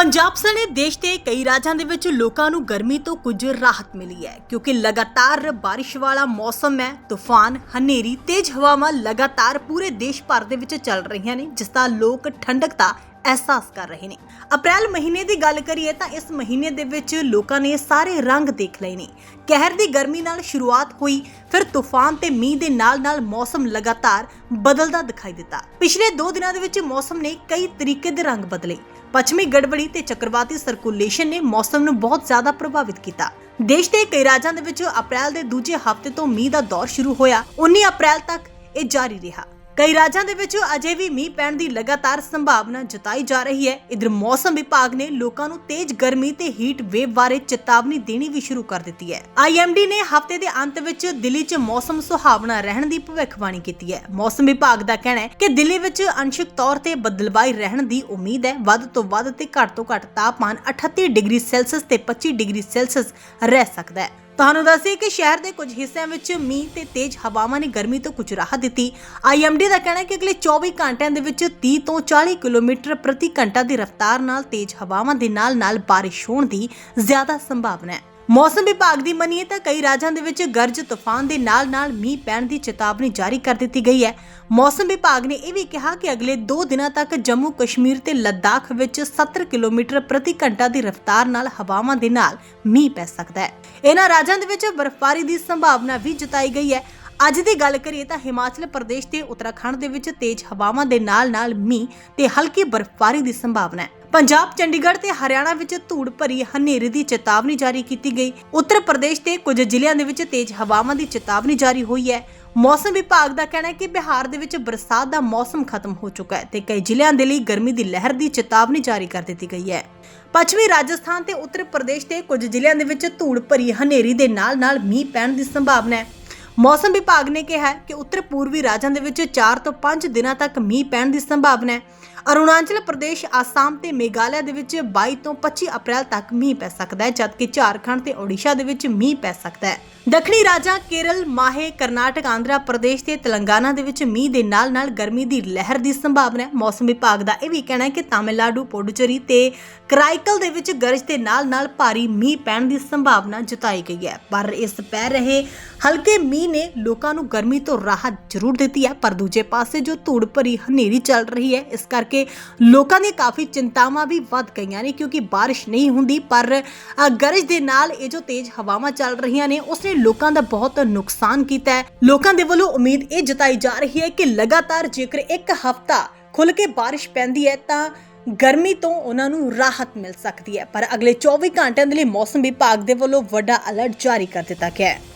ਪੰਜਾਬ ਸਣੇ ਦੇਸ਼ ਦੇ ਕਈ ਰਾਜਾਂ ਦੇ ਵਿੱਚ ਲੋਕਾਂ ਨੂੰ ਗਰਮੀ ਤੋਂ ਕੁਝ ਰਾਹਤ ਮਿਲੀ ਹੈ, ਕਿਉਂਕਿ ਲਗਾਤਾਰ ਬਾਰਿਸ਼ ਵਾਲਾ ਮੌਸਮ ਹੈ, ਤੂਫਾਨ, ਹਨੇਰੀ, ਤੇਜ਼ ਹਵਾਵਾਂ ਲਗਾਤਾਰ ਪੂਰੇ ਦੇਸ਼ ਭਰ ਦੇ ਵਿੱਚ ਚੱਲ ਰਹੀਆਂ ਨੇ, ਜਿਸ ਦਾ ਲੋਕ ਠੰਡਕ ਦਾ ਅਹਿਸਾਸ ਕਰ ਰਹੇ ਨੇ। ਅਪ੍ਰੈਲ ਮਹੀਨੇ ਦੀ ਗੱਲ ਕਰੀਏ ਤਾਂ ਇਸ ਮਹੀਨੇ ਦੇ ਵਿੱਚ ਲੋਕਾਂ ਨੇ ਸਾਰੇ ਰੰਗ ਦੇਖ ਲਏ ਨੇ। ਕਹਿਰ ਦੀ ਗਰਮੀ ਨਾਲ ਸ਼ੁਰੂਆਤ ਹੋਈ, ਫਿਰ ਤੂਫਾਨ ਤੇ ਮੀਂਹ ਦੇ ਨਾਲ-ਨਾਲ ਮੌਸਮ ਲਗਾਤਾਰ ਬਦਲਦਾ ਦਿਖਾਈ ਦਿੱਤਾ। ਪਿਛਲੇ 2 ਦਿਨਾਂ ਦੇ ਵਿੱਚ ਮੌਸਮ ਨੇ ਕਈ ਤਰੀਕੇ ਦੇ ਰੰਗ ਬਦਲੇ। ਪੱਛਮੀ ਗੜਬੜੀ ਤੇ ਚੱਕਰਵਾਤੀ ਸਰਕੂਲੇਸ਼ਨ ਨੇ ਮੌਸਮ ਨੂੰ ਬਹੁਤ ਜ਼ਿਆਦਾ ਪ੍ਰਭਾਵਿਤ ਕੀਤਾ। ਦੇਸ਼ ਦੇ ਕਈ ਰਾਜਾਂ ਦੇ ਵਿੱਚ ਅਪ੍ਰੈਲ ਦੇ ਦੂਜੇ ਹਫ਼ਤੇ ਤੋਂ ਮੀਂਹ ਦਾ ਦੌਰ ਸ਼ੁਰੂ ਹੋਇਆ। 19 ਅਪ੍ਰੈਲ ਤੱਕ ਇਹ ਜਾਰੀ ਰਿਹਾ। ਕਈ ਰਾਜਾਂ ਦੇ ਵਿੱਚ ਅਜੇ ਵੀ ਮੀਂਹ ਪੈਣ ਦੀ ਲਗਾਤਾਰ ਸੰਭਾਵਨਾ ਜਤਾਈ ਜਾ ਰਹੀ ਹੈ। ਇਧਰ ਮੌਸਮ ਵਿਭਾਗ ਨੇ ਲੋਕਾਂ ਨੂੰ ਤੇਜ਼ ਗਰਮੀ ਤੇ ਹੀਟ ਵੇਵ ਬਾਰੇ ਚੇਤਾਵਨੀ ਦੇਣੀ ਵੀ ਸ਼ੁਰੂ ਕਰ ਦਿੱਤੀ ਹੈ। ਆਈਐਮਡੀ ਨੇ ਹਫ਼ਤੇ ਦੇ ਅੰਤ ਵਿੱਚ ਦਿੱਲੀ 'ਚ ਮੌਸਮ ਸੁਹਾਵਣਾ ਰਹਿਣ ਦੀ ਭਵਿੱਖਬਾਣੀ ਕੀਤੀ ਹੈ। ਮੌਸਮ ਵਿਭਾਗ ਦਾ ਕਹਿਣਾ ਹੈ ਕਿ ਦਿੱਲੀ ਵਿੱਚ ਅੰਸ਼ਕ ਤੌਰ ਤੇ ਬਦਲਵਾਈ ਰਹਿਣ ਦੀ ਉਮੀਦ ਹੈ। ਵੱਧ ਤੋਂ ਵੱਧ ਤੇ ਘੱਟ ਤੋਂ ਘੱਟ ਤਾਪਮਾਨ 38 ਡਿਗਰੀ ਸੈਲਸੀਅਸ ਤੇ 25 ਡਿਗਰੀ ਸੈਲਸੀਅਸ ਰਹਿ ਸਕਦਾ ਹੈ। ਤੁਹਾਨੂੰ ਦੱਸੀਏ ਕਿ ਸ਼ਹਿਰ ਦੇ ਕੁਝ ਹਿੱਸਿਆਂ ਵਿੱਚ ਮੀਂਹ ਤੇ ਤੇਜ਼ ਹਵਾਵਾਂ ਨੇ ਗਰਮੀ ਤੋਂ ਕੁਝ ਰਾਹਤ ਦਿੱਤੀ। ਆਈਐਮਡੀ ਦਾ ਕਹਿਣਾ ਹੈ ਕਿ ਅਗਲੇ 24 ਘੰਟਿਆਂ ਦੇ ਵਿੱਚ 30 ਤੋਂ 40 ਕਿਲੋਮੀਟਰ ਪ੍ਰਤੀ ਘੰਟਾ ਦੀ ਰਫ਼ਤਾਰ ਨਾਲ ਤੇਜ਼ ਹਵਾਵਾਂ ਦੇ ਨਾਲ-ਨਾਲ ਬਾਰਿਸ਼ ਹੋਣ ਦੀ ਜ਼ਿਆਦਾ ਸੰਭਾਵਨਾ ਹੈ। ਮੌਸਮ ਵਿਭਾਗ ਦੀ ਮੰਨੀਏ ਤਾਂ ਕਈ ਰਾਜਾਂ ਦੇ ਵਿੱਚ ਗਰਜ ਤੂਫਾਨ ਦੇ ਨਾਲ-ਨਾਲ ਮੀਂਹ ਪੈਣ ਦੀ ਚੇਤਾਵਨੀ ਜਾਰੀ ਕਰ ਦਿੱਤੀ ਗਈ ਹੈ। ਮੌਸਮ ਵਿਭਾਗ ਨੇ ਇਹ ਵੀ ਕਿਹਾ ਕਿ ਅਗਲੇ 2 ਦਿਨਾਂ ਤੱਕ ਜੰਮੂ ਕਸ਼ਮੀਰ ਤੇ ਲੱਦਾਖ ਵਿੱਚ 70 ਕਿਲੋਮੀਟਰ ਪ੍ਰਤੀ ਘੰਟਾ ਦੀ ਰਫ਼ਤਾਰ ਨਾਲ ਹਵਾਵਾਂ ਦੇ ਨਾਲ ਮੀਂਹ ਪੈ ਸਕਦਾ ਹੈ। ਇਹਨਾਂ ਰਾਜਾਂ ਦੇ ਵਿੱਚ ਬਰਫ਼ਬਾਰੀ ਦੀ ਸੰਭਾਵਨਾ ਵੀ ਜਤਾਈ ਗਈ ਹੈ। ਅੱਜ ਦੀ ਗੱਲ ਕਰੀਏ ਤਾਂ ਹਿਮਾਚਲ ਪ੍ਰਦੇਸ਼ ਤੇ ਉੱਤਰਾਖੰਡ ਦੇ ਵਿੱਚ ਤੇਜ਼ ਹਵਾਵਾਂ ਦੇ ਨਾਲ-ਨਾਲ ਮੀਂਹ ਤੇ ਹਲਕੀ ਬਰਫ਼ਬਾਰੀ ਦੀ ਸੰਭਾਵਨਾ ਹੈ। ਪੰਜਾਬ, ਚੰਡੀਗੜ੍ਹ ਤੇ ਹਰਿਆਣਾ ਵਿੱਚ ਧੂੜ ਭਰੀ ਹਨੇਰੀ ਦੀ ਚੇਤਾਵਨੀ ਜਾਰੀ ਕੀਤੀ ਗਈ। ਉੱਤਰ ਪ੍ਰਦੇਸ਼ ਤੇ ਕੁਝ ਜ਼ਿਲ੍ਹਿਆਂ ਦੇ ਵਿੱਚ ਤੇਜ਼ ਹਵਾਵਾਂ ਦੀ ਚੇਤਾਵਨੀ ਜਾਰੀ ਹੋਈ ਹੈ। ਮੌਸਮ ਵਿਭਾਗ ਦਾ ਕਹਿਣਾ ਹੈ ਕਿ ਬਿਹਾਰ ਦੇ ਵਿੱਚ ਬਰਸਾਤ ਦਾ ਮੌਸਮ ਖਤਮ ਹੋ ਚੁੱਕਾ ਹੈ ਤੇ ਕਈ ਜ਼ਿਲ੍ਹਿਆਂ ਦੇ ਲਈ ਗਰਮੀ ਦੀ ਲਹਿਰ ਦੀ ਚੇਤਾਵਨੀ ਜਾਰੀ ਕਰ ਦਿੱਤੀ ਗਈ ਹੈ। ਪੱਛਮੀ ਰਾਜਸਥਾਨ ਤੇ ਉੱਤਰ ਪ੍ਰਦੇਸ਼ ਦੇ ਕੁਝ ਜ਼ਿਲ੍ਹਿਆਂ ਦੇ ਵਿੱਚ ਧੂੜ ਭਰੀ ਹਨੇਰੀ ਦੇ ਨਾਲ-ਨਾਲ ਮੀਂਹ ਪੈਣ ਦੀ ਸੰਭਾਵਨਾ ਹੈ। ਮੌਸਮ ਵਿਭਾਗ ਨੇ ਕਿਹਾ ਕਿ ਉੱਤਰ ਪੂਰਬੀ ਰਾਜਾਂ ਦੇ ਵਿੱਚ 4 ਤੋਂ 5 ਦਿਨਾਂ ਤੱਕ ਮੀਂਹ ਪੈਣ ਦੀ ਸੰਭਾਵਨਾ ਹੈ। ਅਰੁਣਾਚਲ ਪ੍ਰਦੇਸ਼, ਆਸਾਮ ਤੇ ਮੇਘਾਲਿਆ ਦੇ ਵਿੱਚ 22 ਤੋਂ 25 ਅਪ੍ਰੈਲ ਤੱਕ ਮੀਂਹ ਪੈ ਸਕਦਾ ਹੈ, ਜਦਕਿ ਝਾਰਖੰਡ ਤੇ ਓਡੀਸ਼ਾ ਦੇ ਵਿੱਚ ਮੀਂਹ ਪੈ ਸਕਦਾ ਹੈ। ਦੱਖਣੀ ਰਾਜਾਂ, ਕੇਰਲ, ਮਾਹੇ, ਕਰਨਾਟਕ, ਆਂਧਰਾ ਪ੍ਰਦੇਸ਼ ਤੇ ਤੇਲੰਗਾਨਾ ਦੇ ਵਿੱਚ ਮੀਂਹ ਦੇ ਨਾਲ-ਨਾਲ ਗਰਮੀ ਦੀ ਲਹਿਰ ਦੀ ਸੰਭਾਵਨਾ ਹੈ। ਮੌਸਮ ਵਿਭਾਗ ਦਾ ਇਹ ਵੀ ਕਹਿਣਾ ਹੈ ਕਿ ਤਾਮਿਲਨਾਡੂ, ਪੁਡੁਚੇਰੀ ਤੇ ਕਰਾਈਕਲ ਦੇ ਵਿੱਚ ਗਰਜ ਦੇ ਨਾਲ-ਨਾਲ ਭਾਰੀ ਮੀਂਹ ਪੈਣ ਦੀ ਸੰਭਾਵਨਾ ਜਤਾਈ ਗਈ ਹੈ। ਪਰ ਇਸ ਪੈ ਰਹੇ ਹਲਕੇ ਮੀਂਹ ਨੇ ਲੋਕਾਂ ਨੂੰ ਗਰਮੀ ਤੋਂ ਰਾਹਤ ਜ਼ਰੂਰ ਦਿੱਤੀ ਹੈ। ਪਰ ਦੂਜੇ ਪਾਸੇ ਜੋ ਧੂੜ ਭਰੀ ਹਨੇਰੀ ਚੱਲ ਰਹੀ ਹੈ, ਇਸ ਕਰਕੇ ਲੋਕਾਂ ਦੀਆਂ ਕਾਫੀ ਚਿੰਤਾਵਾਂ ਵੀ ਵੱਧ ਗਈਆਂ ਨੇ ਕਿਉਂਕਿ ਬਾਰਿਸ਼ ਨਹੀਂ ਹੁੰਦੀ, ਪਰ ਗਰਜ ਦੇ ਨਾਲ ਇਹ ਜੋ ਤੇਜ਼ ਹਵਾਵਾਂ ਚੱਲ ਰਹੀਆਂ ਨੇ, ਉਸਨੇ ਲੋਕਾਂ ਦਾ ਬਹੁਤ ਨੁਕਸਾਨ ਕੀਤਾ ਹੈ। ਲੋਕਾਂ ਦੇ ਵੱਲੋਂ ਉਮੀਦ ਇਹ ਜਤਾਈ ਜਾ ਰਹੀ ਹੈ ਕਿ ਲਗਾਤਾਰ ਜੇਕਰ ਇੱਕ ਹਫ਼ਤਾ ਖੁੱਲ ਕੇ ਬਾਰਿਸ਼ ਪੈਂਦੀ ਹੈ, ਤਾਂ ਗਰਮੀ ਤੋਂ ਉਹਨਾਂ ਨੂੰ ਰਾਹਤ ਮਿਲ ਸਕਦੀ ਹੈ। ਪਰ ਅਗਲੇ 24 ਘੰਟਿਆਂ ਦੇ ਲਈ ਮੌਸਮ ਵਿਭਾਗ ਦੇ ਵੱਲੋਂ ਵੱਡਾ ਅਲਰਟ ਜਾਰੀ ਕਰ ਦਿੱਤਾ ਗਿਆ ਹੈ।